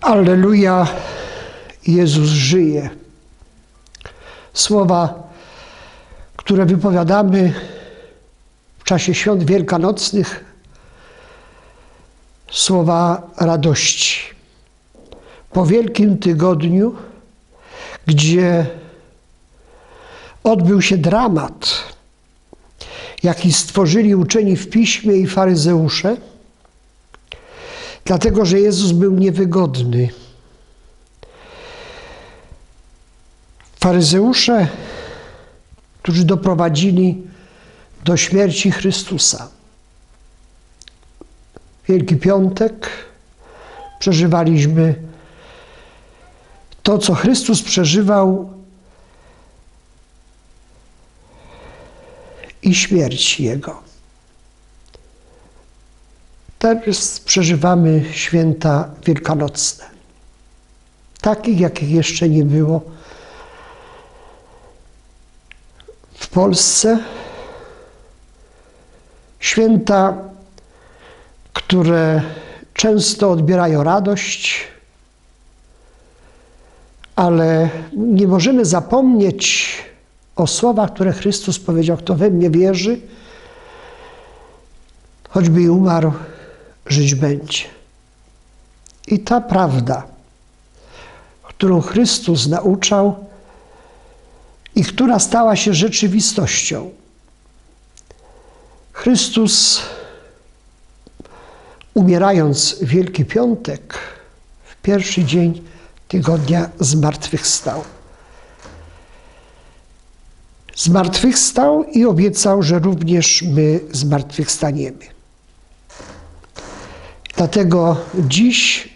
Alleluja, Jezus żyje. Słowa, które wypowiadamy w czasie świąt wielkanocnych, słowa radości. Po Wielkim Tygodniu, gdzie odbył się dramat, jaki stworzyli uczeni w piśmie i faryzeusze, dlatego że Jezus był niewygodny. Faryzeusze, którzy doprowadzili do śmierci Chrystusa. Wielki Piątek przeżywaliśmy to, co Chrystus przeżywał i śmierć Jego. Teraz przeżywamy święta wielkanocne, takich, jakich jeszcze nie było w Polsce. Święta, które często odbierają radość, ale nie możemy zapomnieć o słowach, które Chrystus powiedział: Kto we mnie wierzy, choćby i umarł, żyć będzie. I ta prawda, którą Chrystus nauczał i która stała się rzeczywistością. Chrystus, umierając w Wielki Piątek, w pierwszy dzień tygodnia zmartwychwstał. Zmartwychwstał i obiecał, że również my zmartwychwstaniemy. Dlatego dziś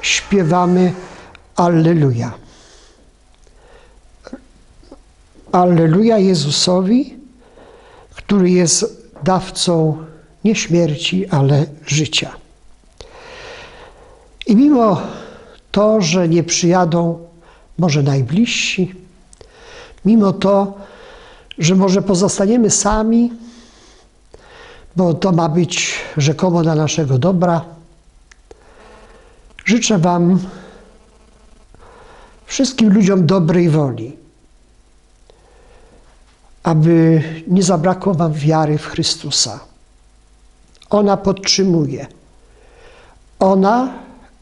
śpiewamy Alleluja. Alleluja Jezusowi, który jest dawcą nie śmierci, ale życia. I mimo to, że nie przyjadą może najbliżsi, mimo to, że może pozostaniemy sami, bo to ma być rzekomo dla naszego dobra, życzę Wam, wszystkim ludziom dobrej woli, aby nie zabrakło Wam wiary w Chrystusa. Ona podtrzymuje, ona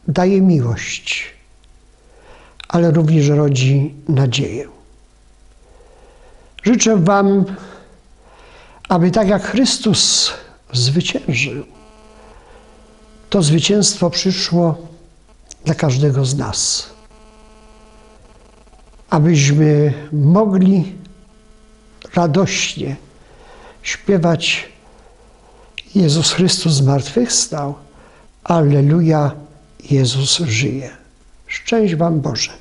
daje miłość, ale również rodzi nadzieję. Życzę Wam, aby tak jak Chrystus zwyciężył, to zwycięstwo przyszło dla każdego z nas. Abyśmy mogli radośnie śpiewać Jezus Chrystus zmartwychwstał, Alleluja, Jezus żyje. Szczęść Wam Boże.